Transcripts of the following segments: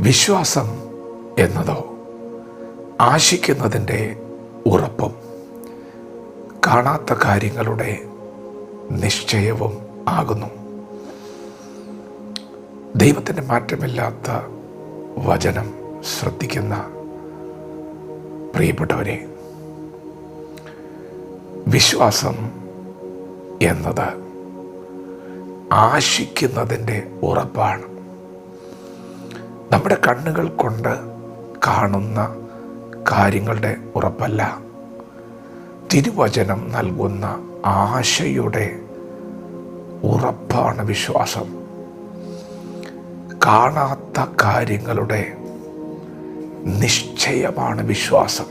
വിശ്വാസം എന്നതോ ആശിക്കുന്നതിന്റെ ഉറപ്പും കാണാത്ത കാര്യങ്ങളുടെ നിശ്ചയവും ആകുന്നു. ദൈവത്തിന്റെ മാറ്റമില്ലാത്ത വചനം ശ്രദ്ധിക്കുന്ന പ്രിയപ്പെട്ടവരെ വിശ്വാസം എന്നത് ആശിക്കുന്നതിന്റെ ഉറപ്പാണ്. നമ്മുടെ കണ്ണുകൾ കൊണ്ട് കാണുന്ന കാര്യങ്ങളുടെ ഉറപ്പല്ല. തിരുവചനം നൽകുന്ന ആശയുടെ ഉറപ്പാണ് വിശ്വാസം. കാണാത്ത കാര്യങ്ങളുടെ നിശ്ചയമാണ് വിശ്വാസം.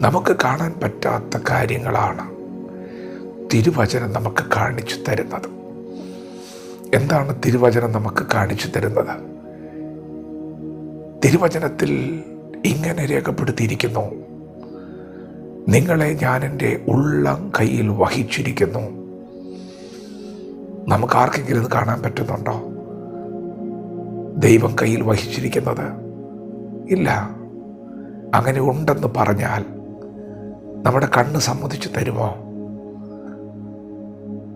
നമുക്ക് കാണാൻ പറ്റാത്ത കാര്യങ്ങളാണ് തിരുവചനം നമുക്ക് കാണിച്ചു തരുന്നത്. എന്താണ് തിരുവചനം നമുക്ക് കാണിച്ചു തരുന്നത്? തിരുവചനത്തിൽ ഇങ്ങനെ രേഖപ്പെടുത്തിയിരിക്കുന്നു. നിങ്ങളെ ഞാൻ എന്റെ ഉള്ളം കയ്യിൽ വഹിച്ചിരിക്കുന്നു. നമുക്ക് ആർക്കെങ്കിലും ഇത് കാണാൻ പറ്റുന്നുണ്ടോ? ദൈവം കയ്യിൽ വഹിച്ചിരിക്കുന്നത്? ഇല്ല. അങ്ങനെ ഉണ്ടെന്ന് പറഞ്ഞാൽ നമ്മുടെ കണ്ണ് സമ്മതിച്ചു തരുമോ?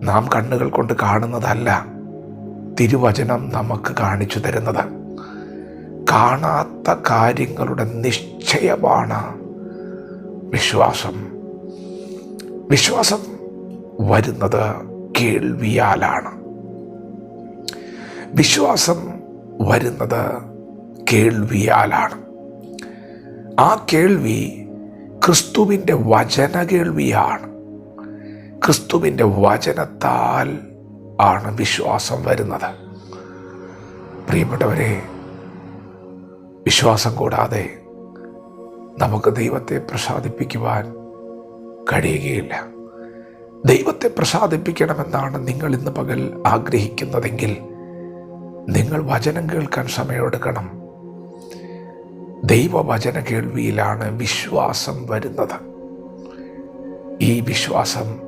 നാം കണ്ണുകൾ കൊണ്ട് കാണുന്നതല്ല തിരുവചനം നമുക്ക് കാണിച്ചു തരുന്നത്. കാണാത്ത കാര്യങ്ങളുടെ നിശ്ചയമാണ് വിശ്വാസം. വിശ്വാസം വരുന്നത് കേൾവിയാലാണ്. വിശ്വാസം വരുന്നത് കേൾവിയാലാണ്. ആ കേൾവി ക്രിസ്തുവിന്റെ വചന കേൾവിയാണ്. ക്രിസ്തുവിന്റെ വചനത്താൽ ആണ് വിശ്വാസം വരുന്നത്. പ്രിയപ്പെട്ടവരെ വിശ്വാസം കൂടാതെ നമുക്ക് ദൈവത്തെ പ്രസാദിപ്പിക്കുവാൻ കഴിയുകയില്ല. ദൈവത്തെ പ്രസാദിപ്പിക്കണമെന്നാണ് നിങ്ങൾ ഇന്ന് പകൽ ആഗ്രഹിക്കുന്നതെങ്കിൽ നിങ്ങൾ വചനം കേൾക്കാൻ സമയമെടുക്കണം. ദൈവവചന കേൾവിയിലാണ് വിശ്വാസം വരുന്നത്. ഈ വിശ്വാസം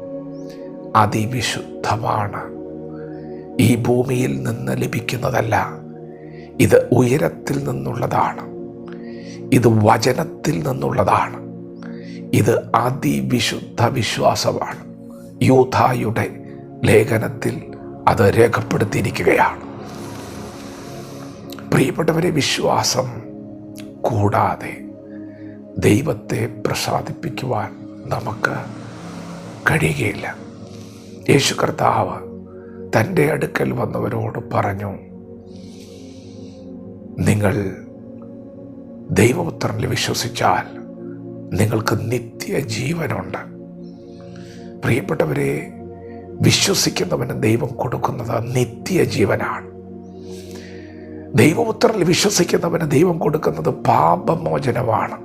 അതിവിശുദ്ധമാണ്. ഈ ഭൂമിയിൽ നിന്ന് ലഭിക്കുന്നതല്ല. ഇത് ഉയരത്തിൽ നിന്നുള്ളതാണ്. ഇത് വചനത്തിൽ നിന്നുള്ളതാണ്. ഇത് അതിവിശുദ്ധ വിശ്വാസമാണ്. യൂഥായുടെ ലേഖനത്തിൽ അത് രേഖപ്പെടുത്തിയിരിക്കുകയാണ്. പ്രിയപ്പെട്ടവരെ വിശ്വാസം കൂടാതെ ദൈവത്തെ പ്രസാദിപ്പിക്കുവാൻ നമുക്ക് കഴിയുകയില്ല. യേശു കർത്താവ് തന്റെ അടുക്കൽ വന്നവരോട് പറഞ്ഞു നിങ്ങൾ ദൈവപുത്രനിൽ വിശ്വസിച്ചാൽ നിങ്ങൾക്ക് നിത്യജീവനുണ്ട്. പ്രിയപ്പെട്ടവരെ വിശ്വസിക്കുന്നവന് ദൈവം കൊടുക്കുന്നത് നിത്യജീവനാണ്. ദൈവപുത്രനിൽ വിശ്വസിക്കുന്നവന് ദൈവം കൊടുക്കുന്നത് പാപമോചനമാണ്.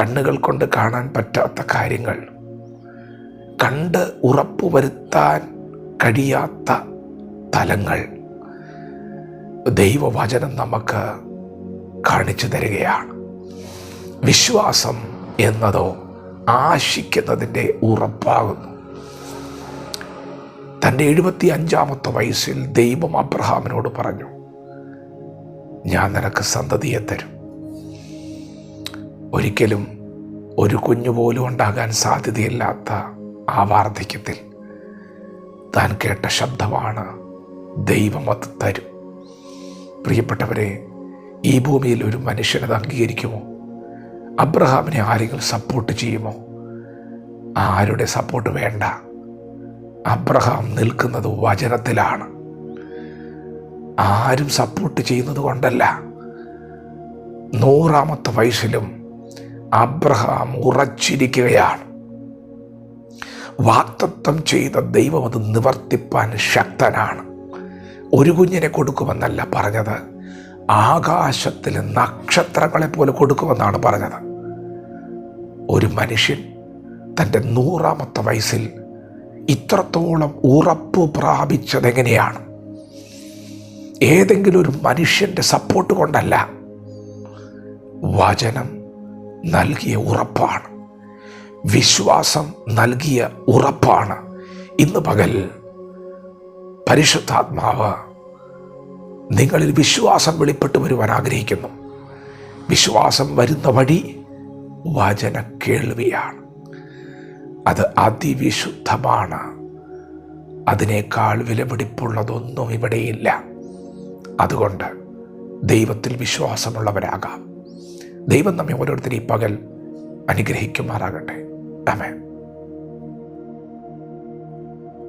കണ്ണുകൾ കൊണ്ട് കാണാൻ പറ്റാത്ത കാര്യങ്ങൾ കണ്ട് ഉറപ്പുവരുത്താൻ കഴിയാത്ത തലങ്ങൾ ദൈവവചനം നമുക്ക് കാണിച്ചു തരികയാണ്. വിശ്വാസം എന്നതോ ആശിക്കുന്നതിന്റെ ഉറപ്പാകുന്നു. തന്റെ എഴുപത്തി അഞ്ചാമത്തെ വയസ്സിൽ ദൈവം അബ്രഹാമിനോട് പറഞ്ഞു ഞാൻ നിനക്ക് സന്തതിയെ തരും. ഒരിക്കലും ഒരു കുഞ്ഞു പോലും ഉണ്ടാകാൻ സാധ്യതയില്ലാത്ത ആ വാർദ്ധക്യത്തിൽ താൻ കേട്ട ശബ്ദമാണ് ദൈവം അത് തരും. പ്രിയപ്പെട്ടവരെ ഈ ഭൂമിയിൽ ഒരു മനുഷ്യനത് അംഗീകരിക്കുമോ? അബ്രഹാമിനെ ആരെങ്കിലും സപ്പോർട്ട് ചെയ്യുമോ? ആരുടെ സപ്പോർട്ട് വേണ്ട? അബ്രഹാം നിൽക്കുന്നത് വചനത്തിലാണ്. ആരും സപ്പോർട്ട് ചെയ്യുന്നത് കൊണ്ടല്ല. നൂറാമത്തെ വയസ്സിലും അബ്രഹാം ഉറച്ചിരിക്കുകയാണ്. വാക്തത്വം ചെയ്ത ദൈവം അത് നിവർത്തിപ്പാൻ ശക്തനാണ്. ഒരു കുഞ്ഞിനെ കൊടുക്കുമെന്നല്ല പറഞ്ഞത്. ആകാശത്തിൽ നക്ഷത്രങ്ങളെ പോലെ കൊടുക്കുമെന്നാണ് പറഞ്ഞത്. ഒരു മനുഷ്യൻ തന്റെ നൂറാമത്തെ വയസ്സിൽ ഇത്രത്തോളം ഉറപ്പ് പ്രാപിച്ചതെങ്ങനെയാണ് ഏതെങ്കിലും ഒരു മനുഷ്യന്റെ സപ്പോർട്ട് കൊണ്ടല്ല. വചനം നൽകിയ ഉറപ്പാണ്. വിശ്വാസം നൽകിയ ഉറപ്പാണ്. ഇന്ന് പകൽ പരിശുദ്ധാത്മാവ് നിങ്ങളിൽ വിശ്വാസം വെളിപ്പെട്ട് വരുവാൻ ആഗ്രഹിക്കുന്നു. വിശ്വാസം വരുന്ന വഴി വചന കേൾവിയാണ്. അത് അതിവിശുദ്ധമാണ്. അതിനേക്കാൾ വിലപിടിപ്പുള്ളതൊന്നും ഇവിടെയില്ല. അതുകൊണ്ട് ദൈവത്തിൽ വിശ്വാസമുള്ളവരാകാം. ദൈവം നമ്മെ ഓരോരുത്തരും ഈ പകൽ അനുഗ്രഹിക്കുമാറാകട്ടെ. അമേ